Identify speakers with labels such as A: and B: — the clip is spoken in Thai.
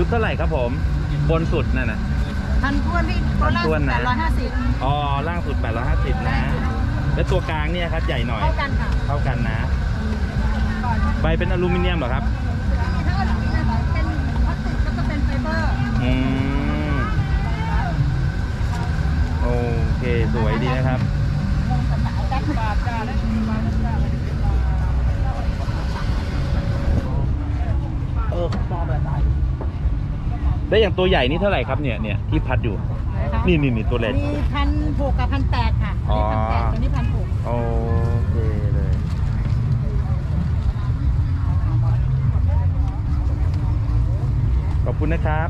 A: ชุดเท่าไหร่ครับผม บนสุดนั่นนะ
B: พันท้วนที่ตัวล่าง
A: พันถ้วนนะ
B: แปดร้อยห้าสิบ
A: อ๋อล่างสุด850นะ แล้วตัวกลางเนี่ยครับใหญ่หน่อย
B: เท่ากันค่ะ
A: เท่ากันนะ ใบเป็นอลูมิเนียมเหรอครับ
B: ถ้าเราเป็นพลาสติกแล้วก็เป็นไฟเบอร์
A: อืม โอเค สวยดีนะครับ
C: เออมองแบบไหน
A: แล้วอย่างตัวใหญ่นี่เท่าไหร่ครับเนี่ยเนี่ยที่พัดอยู่
B: นะคะ
A: นี่นี่นี่ตัวเล็ก
B: มีพันหกกับพันแปดค่ะ
A: อ๋อ
B: อันนี้พันแปดตัวนี้พันหก
A: โอเคเลย ขอบคุณนะครับ